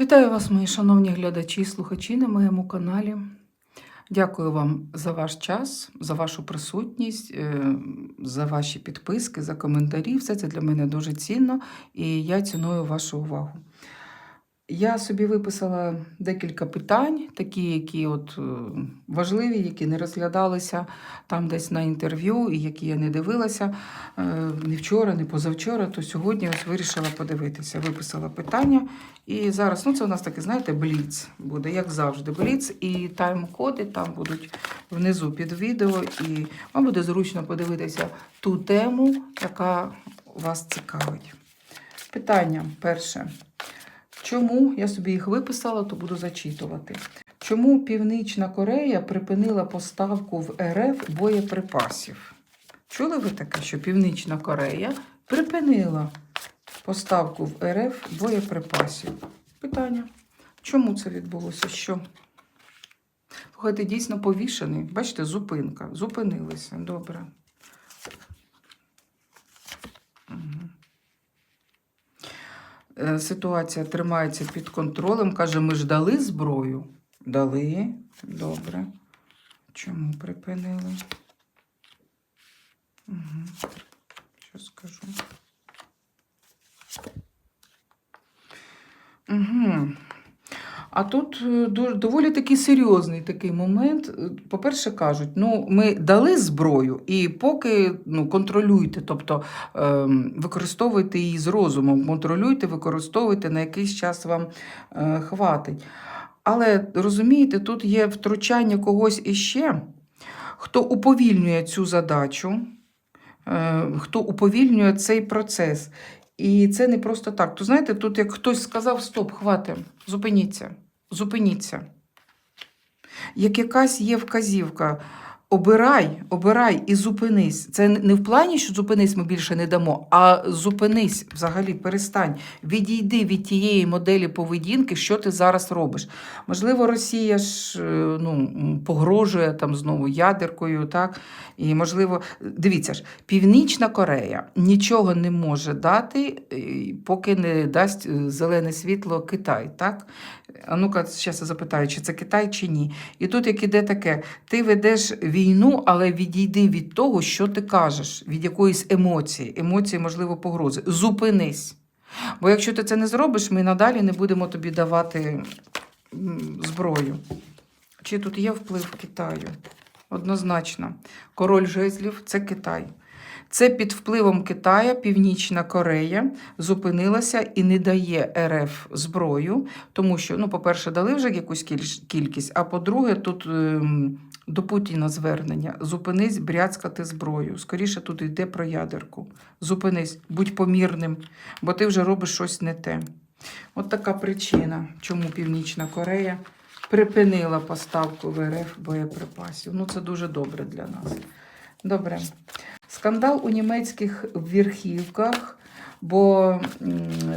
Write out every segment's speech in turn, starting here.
Вітаю вас, мої шановні глядачі і слухачі на моєму каналі. Дякую вам за ваш час, за вашу присутність, е, за ваші підписки, за коментарі. Все це для мене дуже цінно і я ціную вашу увагу. Я собі виписала декілька питань, такі, які от е, важливі, які не розглядалися там десь на інтерв'ю, і які я не дивилася е, ні вчора, ні позавчора, то сьогодні ось вирішила подивитися. Виписала питання. І зараз, ну це у нас таке, знаєте, бліц буде, як завжди, бліц, і тайм-коди там будуть внизу під відео, і вам буде зручно подивитися ту тему, яка вас цікавить. Питання перше. Чому я собі їх виписала, то буду зачитувати. Чому Північна Корея припинила поставку в РФ боєприпасів? Чули ви таке, що Північна Корея припинила поставку в РФ боєприпасів? Питання. Чому це відбулося? Що? Слухайте, дійсно повішений. Бачите, зупинка. Зупинилися. Добре. Мгм. Е, Ситуація тримається під контролем. Каже, ми ж дали зброю. Дали. Добре. Чому припинили? Угу. Що скажу? Угу. А тут е, доволі такий серйозний такий момент. Е, По-перше, кажуть, ну ми дали зброю, і поки ну, контролюйте, тобто ем, використовуйте її з розумом, контролюйте, використовуйте, на якийсь час вам е, хватить. Але розумієте, тут є втручання когось іще, хто уповільнює цю задачу, хто уповільнює цей процес. І це не просто так. То знаєте, тут як хтось сказав: стоп, хватить, зупиніться, зупиніться. Як якась є вказівка, обирай, обирай і зупинись. Це не в плані, що зупинись, ми більше не дамо, а зупинись взагалі, перестань. Відійди від тієї моделі поведінки, що ти зараз робиш. Можливо, Росія ж е, ну, погрожує там знову ядеркою, так? І можливо, дивіться ж, Північна Корея нічого не може дати, е, поки не дасть е, зелене світло Китай, так? А ну-ка, зараз я запитаю, чи це Китай, чи ні. І тут як іде таке: ти ведеш війну, але відійди від того, що ти кажеш, від якоїсь емоції, емоції, можливо, погрози. Зупинись. Бо якщо ти це не зробиш, ми надалі не будемо тобі давати зброю. Чи тут є вплив Китаю? Однозначно. Король жезлів це Китай. Це під впливом Китая Північна Корея зупинилася і не дає РФ зброю, тому що, ну, по-перше, дали вже якусь кількість, а по-друге, тут ем, до Путіна звернення: зупинись бряцкати зброю. Скоріше тут йде про ядерку. Зупинись, будь помірним, бо ти вже робиш щось не те. От така причина, чому Північна Корея припинила поставку в РФ боєприпасів. Ну, це дуже добре для нас. Добре. Скандал у німецьких верхівках, бо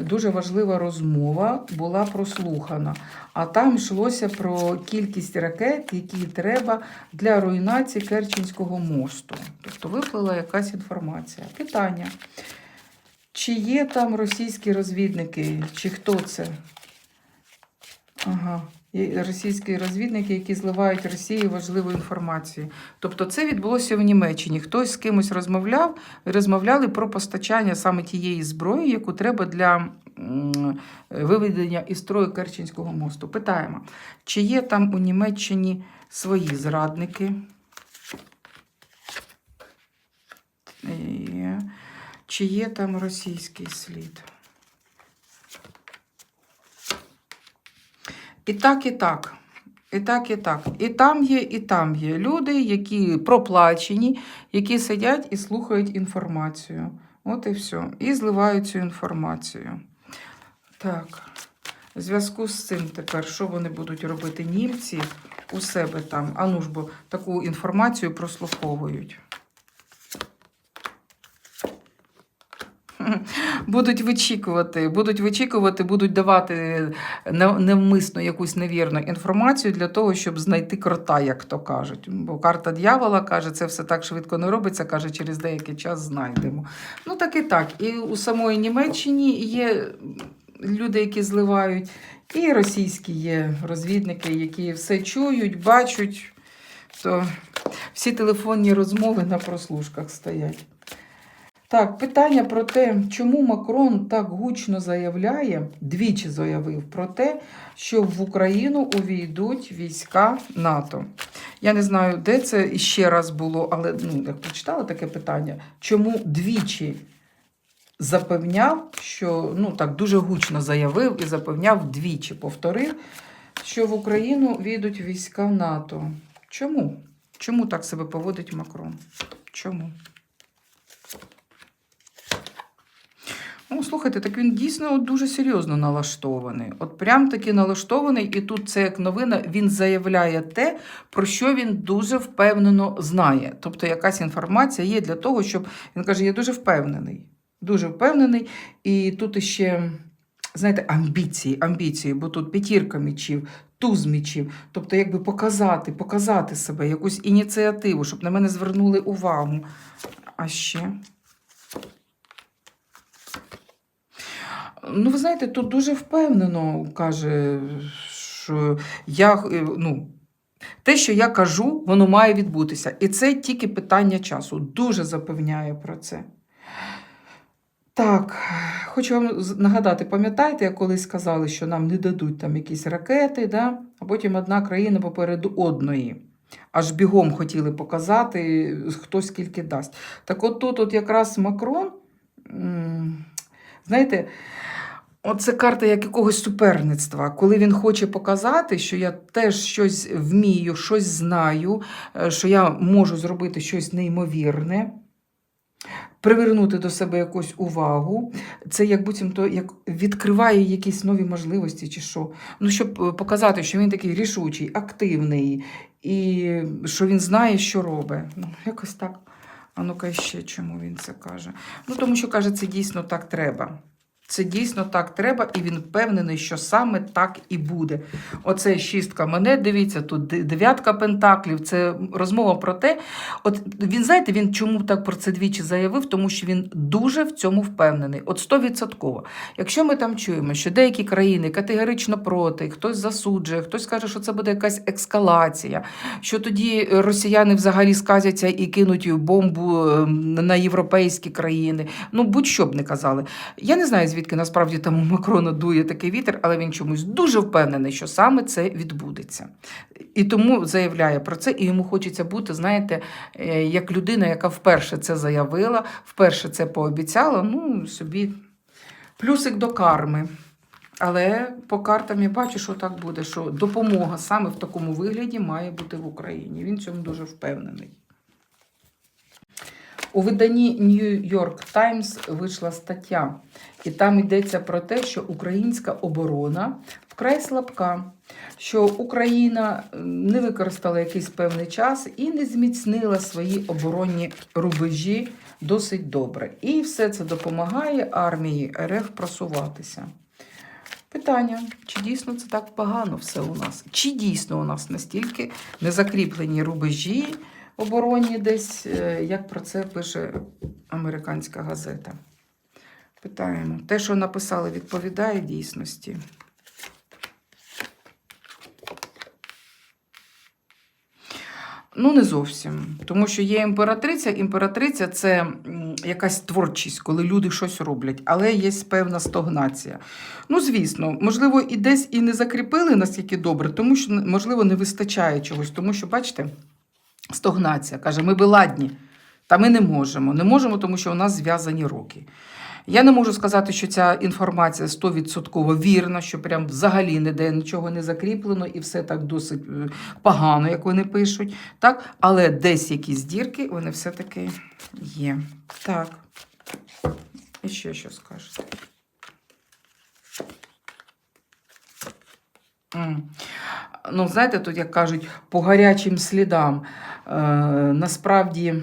дуже важлива розмова була прослухана. А там йшлося про кількість ракет, які треба для руйнації Керченського мосту. Тобто виплила якась інформація. Питання. Чи є там російські розвідники, чи хто це? Ага. Російські розвідники, які зливають Росії важливу інформацію. Тобто це відбулося в Німеччині. Хтось з кимось розмовляв, розмовляли про постачання саме тієї зброї, яку треба для виведення із строю Керченського мосту. Питаємо, чи є там у Німеччині свої зрадники? Чи є там російський слід? І так, і так. І так, і так. І там є, і там є люди, які проплачені, які сидять і слухають інформацію. От і все. І зливають цю інформацію. Так. В зв'язку з цим тепер, що вони будуть робити німці у себе там? А ну ж бо таку інформацію прослуховують. Будуть вичікувати, будуть вичікувати, будуть давати не- невмисно якусь невірну інформацію для того, щоб знайти крота, як то кажуть. Бо карта дьявола каже, це все так швидко не робиться, каже, через деякий час знайдемо. Ну так і так. І у самої Німеччині є люди, які зливають, і російські є розвідники, які все чують, бачать. То всі телефонні розмови на прослушках стоять. Так, питання про те, чому Макрон так гучно заявляє, двічі заявив про те, що в Україну увійдуть війська НАТО. Я не знаю, де це ще раз було, але ну, я прочитала таке питання. Чому двічі запевняв, що ну так дуже гучно заявив і запевняв двічі, повторив, що в Україну війдуть війська НАТО. Чому? Чому так себе поводить Макрон? Чому? Ну, слухайте, так він дійсно от дуже серйозно налаштований. От прям таки налаштований, і тут це як новина, він заявляє те, про що він дуже впевнено знає. Тобто якась інформація є для того, щоб він каже, я дуже впевнений. Дуже впевнений. І тут іще, знаєте, амбіції, амбіції, бо тут п'ятірка мічів, туз мічів. Тобто, якби показати, показати себе, якусь ініціативу, щоб на мене звернули увагу. А ще. Ну, ви знаєте, тут дуже впевнено каже, що я, е, ну, те, що я кажу, воно має відбутися. І це тільки питання часу. Дуже запевняє про це. Так, хочу вам нагадати, пам'ятаєте, як колись сказали, що нам не дадуть там якісь ракети, да? а потім одна країна попереду одної. Аж бігом хотіли показати, хто скільки дасть. Так от тут от якраз Макрон, знаєте, Оце карта як якогось суперництва, коли він хоче показати, що я теж щось вмію, щось знаю, е, що я можу зробити щось неймовірне, привернути до себе якусь увагу. Це як буцімто як відкриває якісь нові можливості, чи що. Ну, щоб е, показати, що він такий рішучий, активний, і що він знає, що робить. Ну, якось так. А ну-ка ще чому він це каже? Ну, тому що каже, це дійсно так треба. Це дійсно так треба, і він впевнений, що саме так і буде. Оце шістка монет, дивіться, тут дев'ятка пентаклів. Це розмова про те. От він, знаєте, він чому так про це двічі заявив? Тому що він дуже в цьому впевнений. От стовідсотково. Якщо ми там чуємо, що деякі країни категорично проти, хтось засуджує, хтось каже, що це буде якась ескалація, що тоді росіяни взагалі сказяться і кинуть бомбу ем, на європейські країни. Ну, будь-що б не казали. Я не знаю, звідки насправді там у Макрона дує такий вітер, але він чомусь дуже впевнений, що саме це відбудеться. І тому заявляє про це, і йому хочеться бути, знаєте, е, як людина, яка вперше це заявила, вперше це пообіцяла, ну, собі плюсик до карми. Але по картам я бачу, що так буде, що допомога саме в такому вигляді має бути в Україні. Він в цьому дуже впевнений. У виданні New York Times вийшла стаття, і там йдеться про те, що українська оборона вкрай слабка, що Україна не використала якийсь певний час і не зміцнила свої оборонні рубежі досить добре. І все це допомагає армії РФ просуватися. Питання, чи дійсно це так погано все у нас? Чи дійсно у нас настільки незакріплені рубежі оборонні десь, е, як про це пише американська газета? Питаємо. Те, що написали, відповідає дійсності. Ну, не зовсім. Тому що є імператриця. Імператриця це якась творчість, коли люди щось роблять, але є певна стогнація. Ну, звісно, можливо, і десь і не закріпили настільки добре, тому що, можливо, не вистачає чогось. Тому що, бачите, стогнація каже, ми би ладні, та ми не можемо. Не можемо, тому що у нас зв'язані руки. Я не можу сказати, що ця інформація 100% вірна, що прям взагалі ніде нічого не закріплено і все так досить е, погано, як вони пишуть. Так? Але десь якісь дірки, вони все-таки є. Так. І ще що скажете? Ну, знаєте, тут, як кажуть, по гарячим слідам. Е, насправді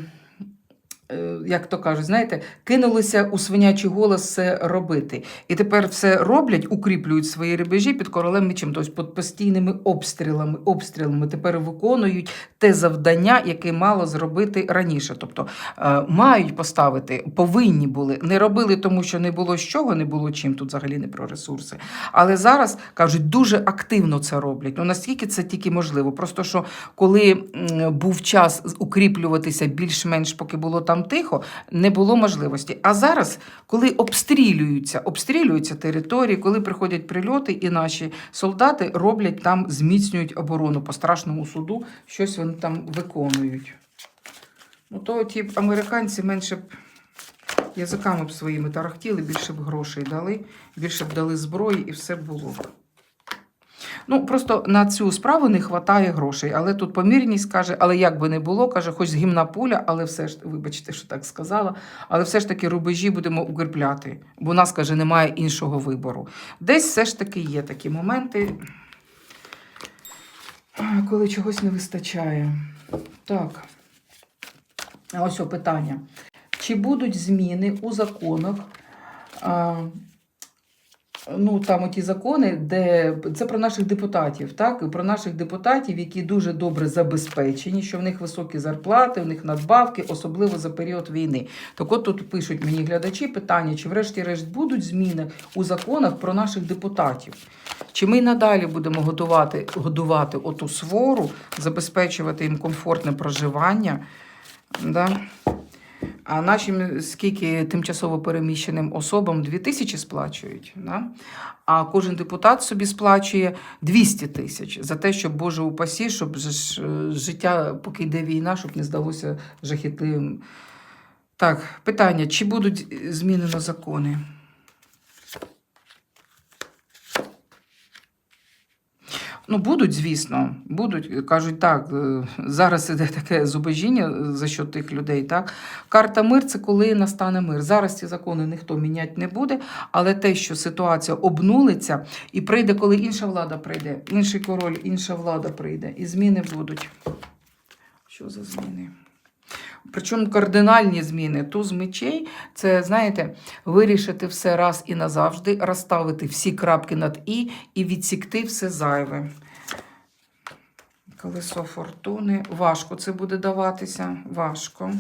як то кажуть, знаєте, кинулися у свинячий голос все робити. І тепер все роблять, укріплюють свої рубежі під королем мечем, тобто під постійними обстрілами, обстрілами тепер виконують те завдання, яке мало зробити раніше. Тобто е, мають поставити, повинні були, не робили, тому що не було з чого, не було чим тут взагалі не про ресурси. Але зараз кажуть, дуже активно це роблять. Ну наскільки це тільки можливо. Просто що коли був час укріплюватися більш-менш, поки було там тихо, не було можливості. А зараз, коли обстрілюються, обстрілюються території, коли приходять прильоти, і наші солдати роблять там, зміцнюють оборону по страшному суду, щось вони там виконують. Ну, то ті американці менше б язиками б своїми тарахтіли, більше б грошей дали, більше б дали зброї і все було. Ну, просто на цю справу не вистачає грошей. Але тут помірність каже, але як би не було, каже, хоч з гімна пуля, але все ж, вибачте, що так сказала, але все ж таки рубежі будемо укріпляти, бо у нас, каже, немає іншого вибору. Десь все ж таки є такі моменти, коли чогось не вистачає. Так. Ось о питання. Чи будуть зміни у законах? Ну, там оті закони, де це про наших депутатів, так? Про наших депутатів, які дуже добре забезпечені, що в них високі зарплати, в них надбавки, особливо за період війни. Так от тут пишуть мені глядачі питання, чи врешті-решт будуть зміни у законах про наших депутатів? Чи ми надалі будемо годувати, годувати оту свору, забезпечувати їм комфортне проживання? Да? А нашим скільки тимчасово переміщеним особам 2 тисячі сплачують, да? а кожен депутат собі сплачує 200 тисяч за те, щоб, Боже упасі, щоб життя, поки йде війна, щоб не здалося жахітливим. Так, питання: чи будуть змінено закони? Ну, будуть, звісно, будуть. Кажуть, так, е, зараз іде таке зубожіння за що тих людей. Так? Карта мир це коли настане мир. Зараз ці закони ніхто міняти не буде, але те, що ситуація обнулиться і прийде, коли інша влада прийде, інший король, інша влада прийде, і зміни будуть. Що за зміни? Причому кардинальні зміни. Туз мечей це, знаєте, вирішити все раз і назавжди, розставити всі крапки над і і відсікти все зайве. Колесо фортуни. Важко це буде даватися. Важко.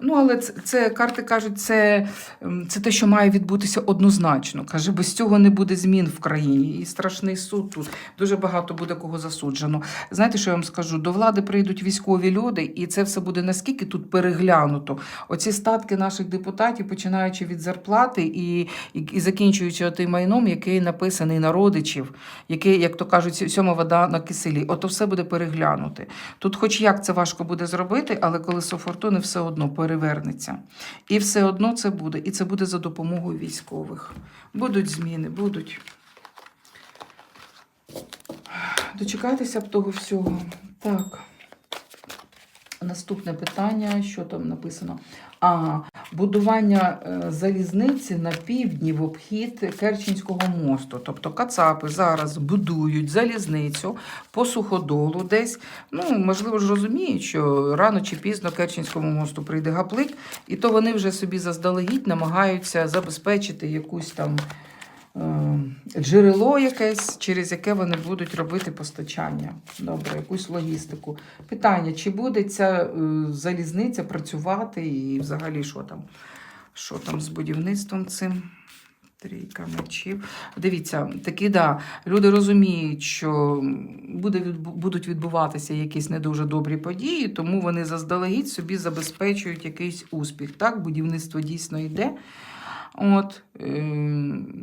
Ну, але це, це карти кажуть, це, ем, це те, що має відбутися однозначно. Каже, без цього не буде змін в країні. І страшний суд тут. Дуже багато буде кого засуджено. Знаєте, що я вам скажу? До влади прийдуть військові люди, і це все буде наскільки тут переглянуто. Оці статки наших депутатів, починаючи від зарплати і, і, і закінчуючи тим майном, який написаний на родичів, який, як то кажуть, сьома вода на киселі. Ото все буде переглянути. Тут, хоч як це важко буде зробити, але колесо фортуни все одно перевернеться. І все одно це буде. І це буде за допомогою військових. Будуть зміни, будуть. Дочекайтеся б того всього. Так. Наступне питання, що там написано? Ага, будування е, залізниці на півдні в обхід Керченського мосту. Тобто Кацапи зараз будують залізницю по суходолу десь. Ну, можливо ж розуміють, що рано чи пізно Керченському мосту прийде гаплик, і то вони вже собі заздалегідь намагаються забезпечити якусь там джерело якесь, через яке вони будуть робити постачання. Добре, якусь логістику. Питання: чи буде ця е, залізниця працювати і взагалі що там? Що там з будівництвом цим? Трійка мечів. Дивіться, такі да, люди розуміють, що буде, будуть відбуватися якісь не дуже добрі події, тому вони заздалегідь собі забезпечують якийсь успіх. Так, будівництво дійсно йде. От, е,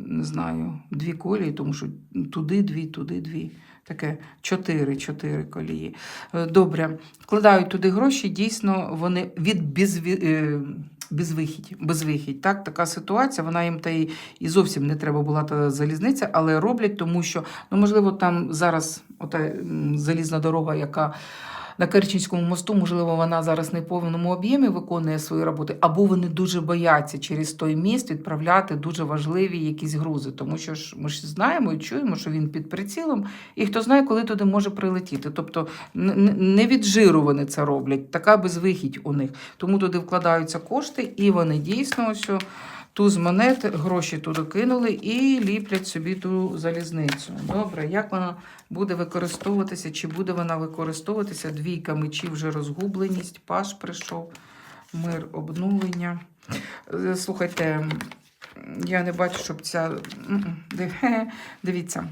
не знаю, дві колії, тому що туди дві, туди дві. Таке чотири, чотири колії. Е, Добре, вкладають туди гроші, дійсно вони від безві... е, безвихідь, безвихідь. Так, така ситуація, вона їм та і зовсім не треба була та залізниця, але роблять, тому що, ну, можливо, там зараз ота залізна дорога, яка на Керченському мосту, можливо, вона зараз не в повному об'ємі виконує свої роботи, або вони дуже бояться через той міст відправляти дуже важливі якісь грузи. Тому що ж ми ж знаємо і чуємо, що він під прицілом, і хто знає, коли туди може прилетіти. Тобто не від жиру вони це роблять, така безвихідь у них. Тому туди вкладаються кошти, і вони дійсно ось. Туз монет, гроші туди кинули і ліплять собі ту залізницю. Добре, як вона буде використовуватися, чи буде вона використовуватися? Двійка мечів вже розгубленість, паш прийшов, мир, обнулення. Е, Слухайте, я не бачу, щоб ця. Дивіться.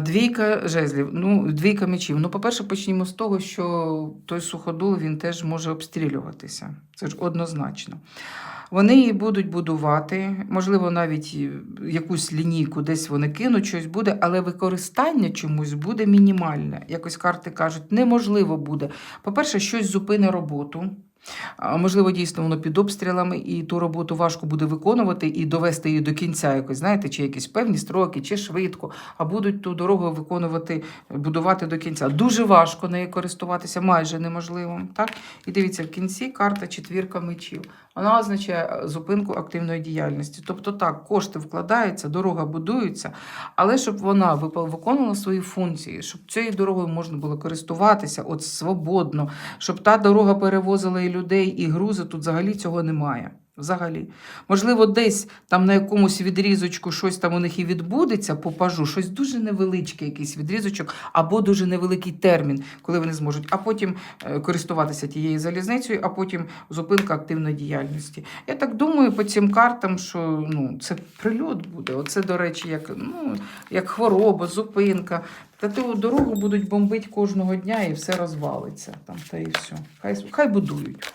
Двійка жезлів, ну, двійка мечів. Ну, по-перше, почнімо з того, що той суходол він теж може обстрілюватися. Це ж однозначно. Вони її будуть будувати, можливо, навіть якусь лінійку десь вони кинуть, щось буде, але використання чомусь буде мінімальне. Якось карти кажуть, неможливо буде. По-перше, щось зупине роботу. Можливо, дійсно воно під обстрілами, і ту роботу важко буде виконувати і довести її до кінця, якось, знаєте, чи якісь певні строки, чи швидко, а будуть ту дорогу виконувати, будувати до кінця. Дуже важко нею користуватися, майже неможливо. Так? І дивіться, в кінці карта четвірка мечів. Вона означає е, зупинку активної діяльності. Тобто так, кошти вкладаються, дорога будується, але щоб вона виконувала свої функції, щоб цією дорогою можна було користуватися от свободно, щоб та дорога перевозила і людей, і грузи, тут взагалі цього немає. Взагалі. Можливо, десь там на якомусь відрізочку щось там у них і відбудеться по пажу, щось дуже невеличке, якийсь відрізочок, або дуже невеликий термін, коли вони зможуть, а потім е, користуватися тією залізницею, а потім зупинка активної діяльності. Я так думаю по цим картам, що ну, це прильот буде. Оце, до речі, як, ну, як хвороба, зупинка. Та ту дорогу будуть бомбити кожного дня і все розвалиться. Там, та і все. Хай, хай будують.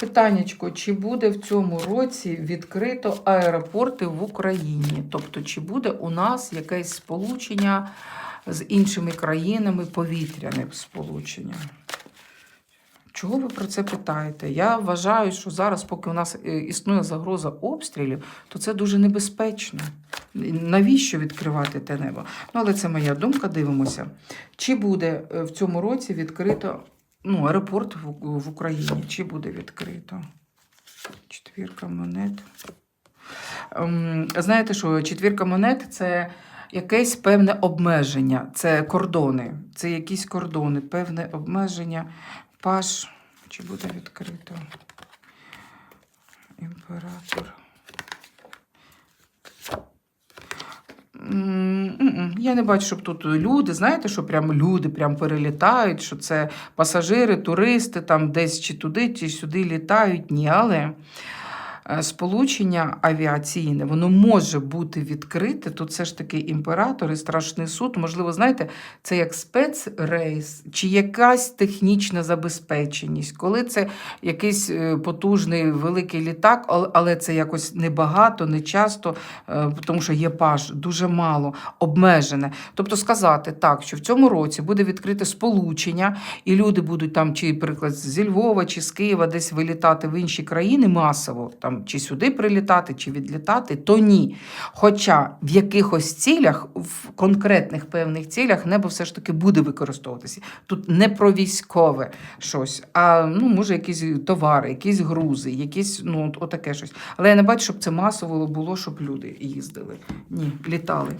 Питаннячко, чи буде в цьому році відкрито аеропорти в Україні? Тобто, чи буде у нас якесь сполучення з іншими країнами, повітряне сполучення? Чого ви про це питаєте? Я вважаю, що зараз, поки у нас е, існує загроза обстрілів, то це дуже небезпечно. Навіщо відкривати те небо? Ну, але це моя думка, дивимося. Чи буде е, в цьому році відкрито ну, аеропорт в, Україні? Чи буде відкрито? Четвірка монет. Ем, Знаєте що, четвірка монет це якесь певне обмеження, це кордони, це якісь кордони, певне обмеження. Паш, чи буде відкрито? Імператор. Я не бачу, щоб тут люди, знаєте, що прям люди прям перелітають, що це пасажири, туристи, там десь чи туди, чи сюди літають. Ні, але сполучення авіаційне, воно може бути відкрите. Тут все ж таки імператор і страшний суд. Можливо, знаєте, це як спецрейс чи якась технічна забезпеченість, коли це якийсь е, потужний великий літак, але це якось небагато, не часто, е, тому що є паж дуже мало, обмежене. Тобто сказати так, що в цьому році буде відкрите сполучення, і люди будуть там, чи, наприклад, зі Львова, чи з Києва десь вилітати в інші країни масово, там чи сюди прилітати, чи відлітати, то ні. Хоча в якихось цілях, в конкретних певних цілях, небо все ж таки буде використовуватися. Тут не про військове щось, а ну, може, якісь товари, якісь грузи, якісь, ну, отаке щось. Але я не бачу, щоб це масово було, щоб люди їздили. Ні, літали.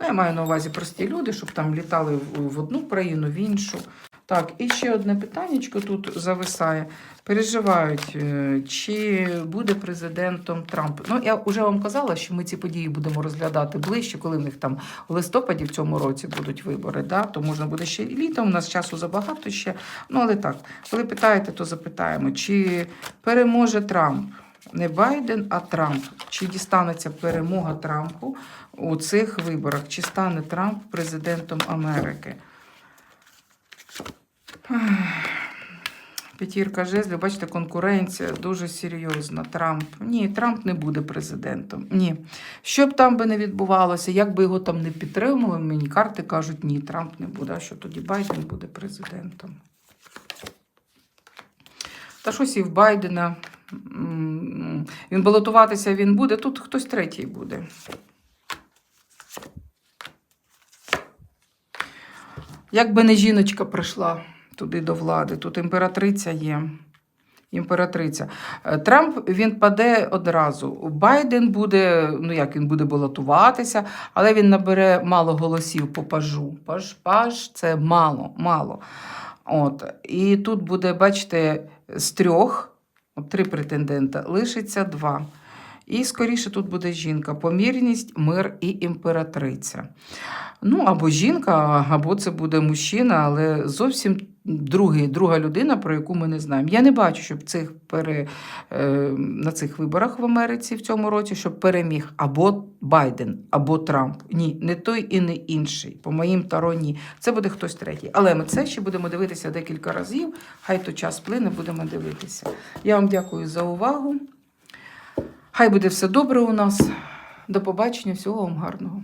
Ну, Я маю на увазі прості люди, щоб там літали в- одну країну, в іншу. Так, і ще одне питаннячко тут зависає. Переживають, е, чи буде президентом Трамп. Ну, я вже вам казала, що ми ці події будемо розглядати ближче, коли в них там у листопаді в цьому році будуть вибори. Да? То можна буде ще і літом, у нас часу забагато ще. Ну, але так, коли питаєте, то запитаємо, чи переможе Трамп? Не Байден, а Трамп. Чи дістанеться перемога Трампу у цих виборах? Чи стане Трамп президентом Америки? П'ятірка жезлів, бачите, конкуренція дуже серйозна. Трамп. Ні, Трамп не буде президентом. Ні. Що б там би не відбувалося, як би його там не підтримували, мені карти кажуть, ні, Трамп не буде. А що тоді Байден буде президентом? Та щось і в Байдена. Він балотуватися він буде, тут хтось третій буде. Якби не жіночка прийшла туди до влади, тут імператриця є. Імператриця. Е, Трамп він паде одразу. Байден буде, ну як він буде балотуватися, але він набере мало голосів по пажу. Паж, паж це мало, мало. От. І тут буде, бачите, з трьох, три претендента, лишиться два. І скоріше тут буде жінка. Помірність, мир і імператриця. Ну, або жінка, або це буде мужчина, але зовсім другий, друга людина, про яку ми не знаємо. Я не бачу, щоб цих пере, е, на цих виборах в Америці в цьому році, щоб переміг або Байден, або Трамп. Ні, не той і не інший. По моїм таро ні. Це буде хтось третій. Але ми це ще будемо дивитися декілька разів. Хай то час плине, будемо дивитися. Я вам дякую за увагу. Хай буде все добре у нас. До побачення, всього вам гарного.